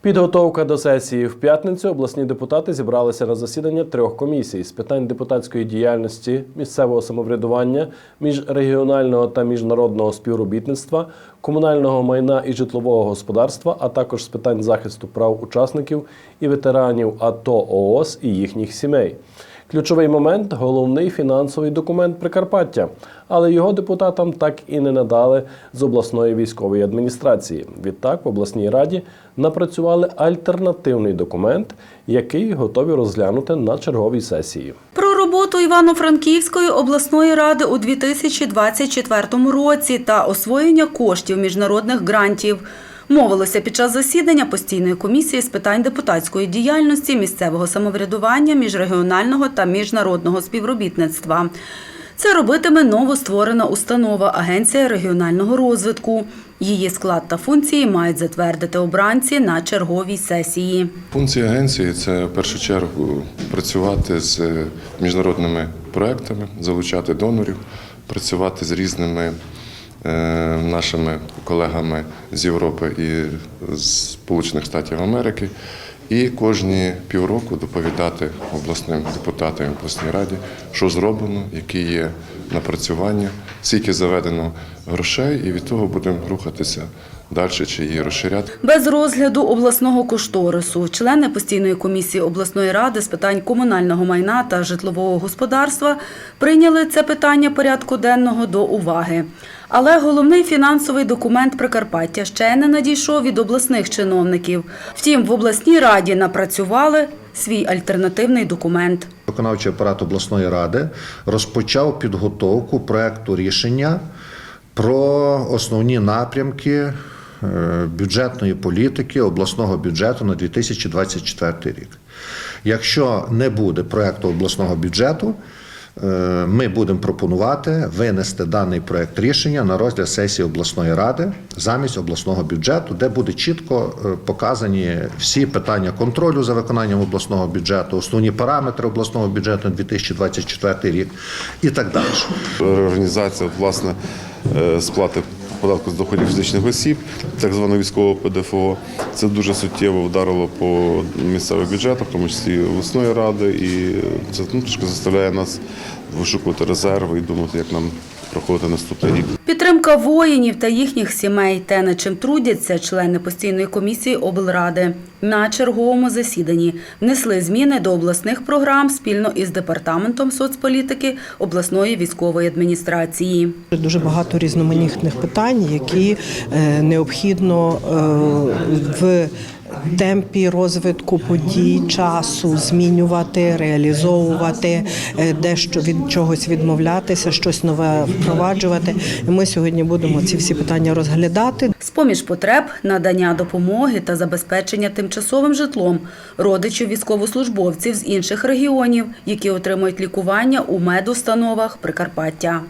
Підготовка до сесії в п'ятницю обласні депутати зібралися на засідання трьох комісій з питань депутатської діяльності, місцевого самоврядування, міжрегіонального та міжнародного співробітництва, комунального майна і житлового господарства, а також з питань захисту прав учасників і ветеранів АТО ООС і їхніх сімей. Ключовий момент головний фінансовий документ Прикарпаття, але його депутатам так і не надали з обласної військової адміністрації. Відтак в обласній раді напрацювали альтернативний документ, який готові розглянути на черговій сесії. Про роботу Івано-Франківської обласної ради у 2024 році та освоєння коштів міжнародних грантів мовилося під час засідання постійної комісії з питань депутатської діяльності, місцевого самоврядування, міжрегіонального та міжнародного співробітництва. Це робитиме новостворена установа Агенція регіонального розвитку. Її склад та функції мають затвердити обранці на черговій сесії. Функція агенції це в першу чергу працювати з міжнародними проектами, залучати донорів, працювати з різними нашими колегами з Європи і з Сполучених Штатів Америки. І кожні півроку доповідати обласним депутатам і обласній раді, що зроблено, які є напрацювання, скільки заведено грошей, і від того будемо рухатися далі чи її розширяти. Без розгляду обласного кошторису члени постійної комісії обласної ради з питань комунального майна та житлового господарства прийняли це питання порядку денного до уваги. Але головний фінансовий документ Прикарпаття ще не надійшов від обласних чиновників. Втім, в обласній раді напрацювали свій альтернативний документ. Виконавчий апарат обласної ради розпочав підготовку проекту рішення про основні напрямки е, бюджетної політики обласного бюджету на 2024 рік. Якщо не буде проекту обласного бюджету, ми будемо пропонувати винести даний проект рішення на розгляд сесії обласної ради замість обласного бюджету, де буде чітко е, показані всі питання контролю за виконанням обласного бюджету, основні параметри обласного бюджету на 2024 рік і так далі. Реорганізація власне е, сплати податку з доходів фізичних осіб, так званого військового ПДФО. Це дуже суттєво вдарило по місцевих бюджетах, в тому числі обласної ради, і це ну, трошки заставляє нас вишукувати резерви і думати, як нам проходити наступний рік. Підтримка воїнів та їхніх сімей те, над чим трудяться члени постійної комісії облради. На черговому засіданні внесли зміни до обласних програм спільно із департаментом соцполітики обласної військової адміністрації. Дуже багато різноманітних питань, які е, необхідно е, в темпі розвитку подій, часу змінювати, реалізовувати, е, дещо від чогось відмовлятися, щось нове впроваджувати. І ми сьогодні будемо ці всі питання розглядати. З-поміж потреб надання допомоги та забезпечення тимчасовим житлом родичів військовослужбовців з інших регіонів, які отримують лікування у медустановах Прикарпаття.